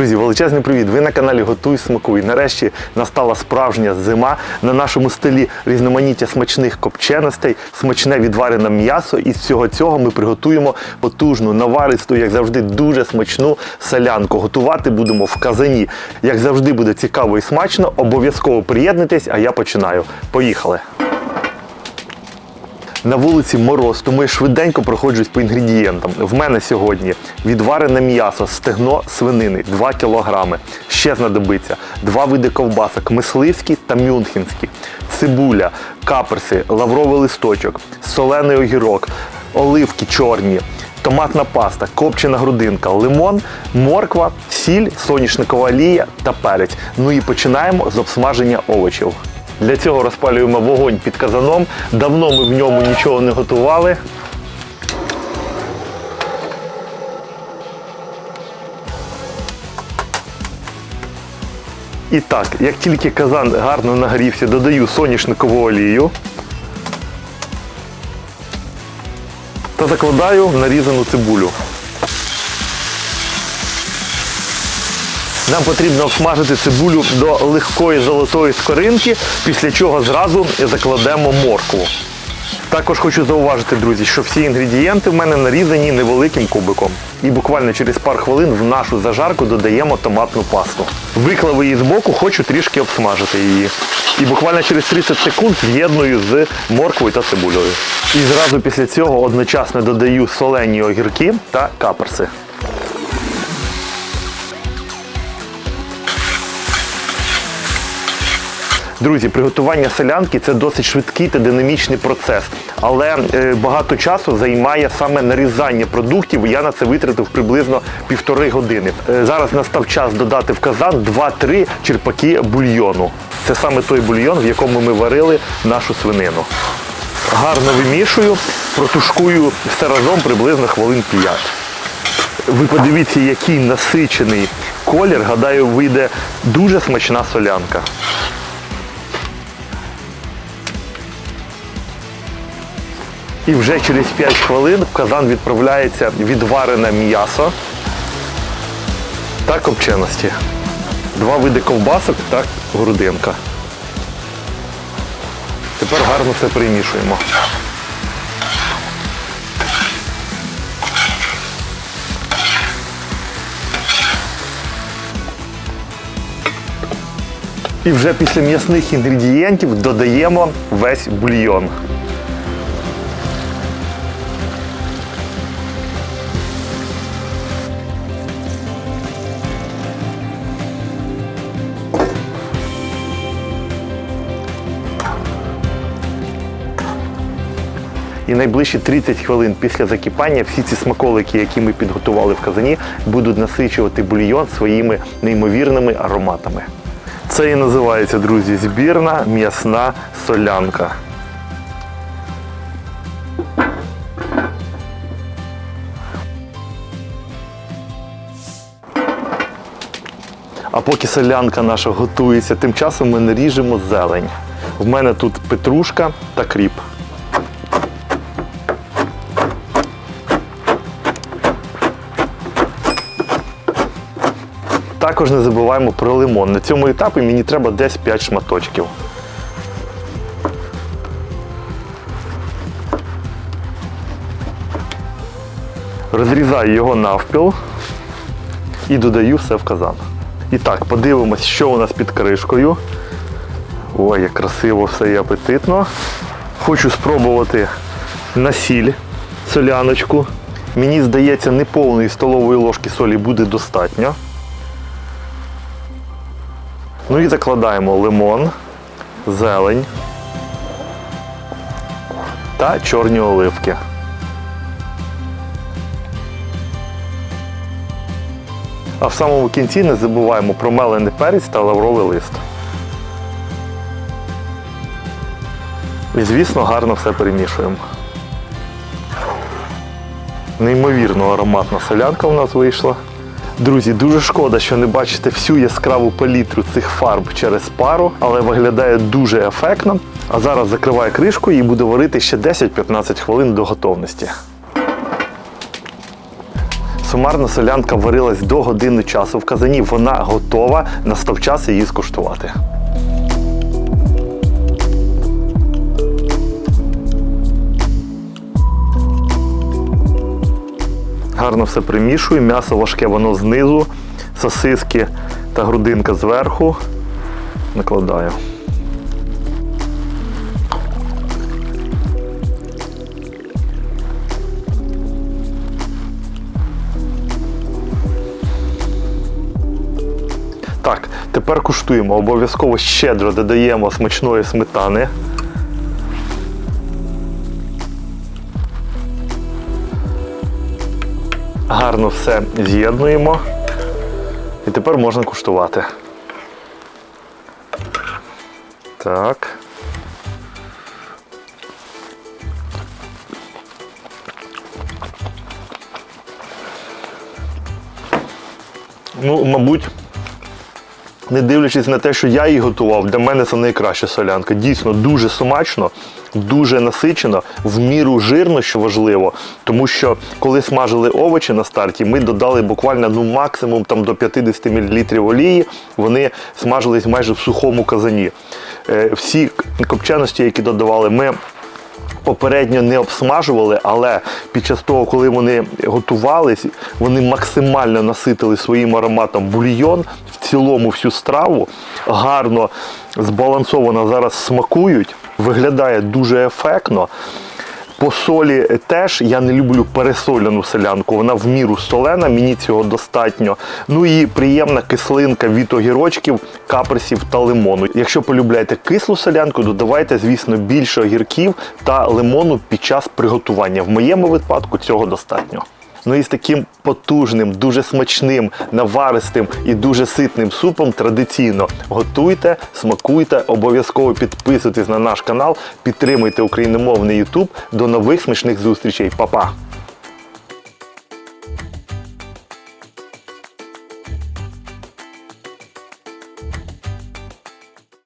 Друзі, величезний привіт! Ви на каналі Готуй Смакуй. Нарешті настала справжня зима. На нашому столі різноманіття смачних копченостей, смачне відварене м'ясо. І з всього цього ми приготуємо потужну, наваристу, як завжди, дуже смачну солянку. Готувати будемо в казані. Як завжди, буде цікаво і смачно. Обов'язково приєднуйтесь, а я починаю. Поїхали! На вулиці мороз, тому я швиденько проходжусь по інгредієнтам. В мене сьогодні відварене м'ясо, стегно свинини 2 кг. Ще знадобиться два види ковбасок мисливський та мюнхенський, цибуля, каперси, лавровий листочок, солений огірок, оливки чорні. Томатна паста, копчена грудинка, лимон, морква, сіль, соняшникова олія та перець. Ну і починаємо з обсмаження овочів. Для цього розпалюємо вогонь під казаном. Давно ми в ньому нічого не готували. І так, як тільки казан гарно нагрівся, додаю соняшникову олію та закладаю нарізану цибулю. Нам потрібно обсмажити цибулю до легкої золотої скоринки, після чого зразу закладемо моркву. Також хочу зауважити, друзі, що всі інгредієнти в мене нарізані невеликим кубиком. І буквально через пар хвилин в нашу зажарку додаємо томатну пасту. Виклав її з боку, хочу трішки обсмажити її. І буквально через 30 секунд з'єдную з морквою та цибулею. І зразу після цього одночасно додаю солені огірки та каперси. Друзі, приготування селянки це досить швидкий та динамічний процес, але е, багато часу займає саме нарізання продуктів. Я на це витратив приблизно півтори години. Е, зараз настав час додати в казан 2-3 черпаки бульйону. Це саме той бульйон, в якому ми варили нашу свинину. Гарно вимішую, протушкую все разом приблизно хвилин 5. Ви подивіться, який насичений колір. Гадаю, вийде дуже смачна солянка. І вже через 5 хвилин в казан відправляється відварене м'ясо та копченості. Два види ковбасок та грудинка. Тепер гарно все перемішуємо. І вже після м'ясних інгредієнтів додаємо весь бульйон. І найближчі 30 хвилин після закипання всі ці смаколики, які ми підготували в казані, будуть насичувати бульйон своїми неймовірними ароматами. Це і називається, друзі, збірна м'ясна солянка. А поки солянка наша готується, тим часом ми наріжемо зелень. В мене тут петрушка та кріп. Також не забуваємо про лимон. На цьому етапі мені треба десь 5 шматочків. Розрізаю його навпіл і додаю все в казан. І так, подивимось, що у нас під кришкою. Ой, як красиво все і апетитно. Хочу спробувати на сіль соляночку. Мені здається, неповної столової ложки солі буде достатньо. Ну і закладаємо лимон, зелень та чорні оливки. А в самому кінці не забуваємо про мелений перець та лавровий лист. І, звісно, гарно все перемішуємо. Неймовірно ароматна солянка у нас вийшла. Друзі, дуже шкода, що не бачите всю яскраву палітру цих фарб через пару, але виглядає дуже ефектно. А зараз закриваю кришку і буду варити ще 10-15 хвилин до готовності. Сумарна солянка варилась до години часу в казані. Вона готова. Настав час її скуштувати. Гарно все примішую. М'ясо важке, воно знизу, сосиски та грудинка зверху. Накладаю. Так, тепер куштуємо. Обов'язково щедро додаємо смачної сметани. Гарно все з'єднуємо. І тепер можна куштувати. Так. Ну, мабуть, не дивлячись на те, що я її готував, для мене це найкраща солянка. Дійсно дуже смачно, дуже насичено, в міру жирно, що важливо. Тому що коли смажили овочі на старті, ми додали буквально ну, максимум там, до 50 мл олії. Вони смажились майже в сухому казані. Е, всі копченості, які додавали, ми попередньо не обсмажували, але під час того, коли вони готувались, вони максимально наситили своїм ароматом бульйон, в цілому всю страву, гарно збалансовано зараз смакують, виглядає дуже ефектно. По солі теж я не люблю пересолену селянку, вона в міру солена, мені цього достатньо. Ну і приємна кислинка від огірочків, каперсів та лимону. Якщо полюбляєте кислу селянку, додавайте, звісно, більше огірків та лимону під час приготування. В моєму випадку цього достатньо. Ну і з таким потужним, дуже смачним, наваристим і дуже ситним супом традиційно готуйте, смакуйте, обов'язково підписуйтесь на наш канал, підтримуйте україномовний YouTube. До нових смачних зустрічей. Па-па!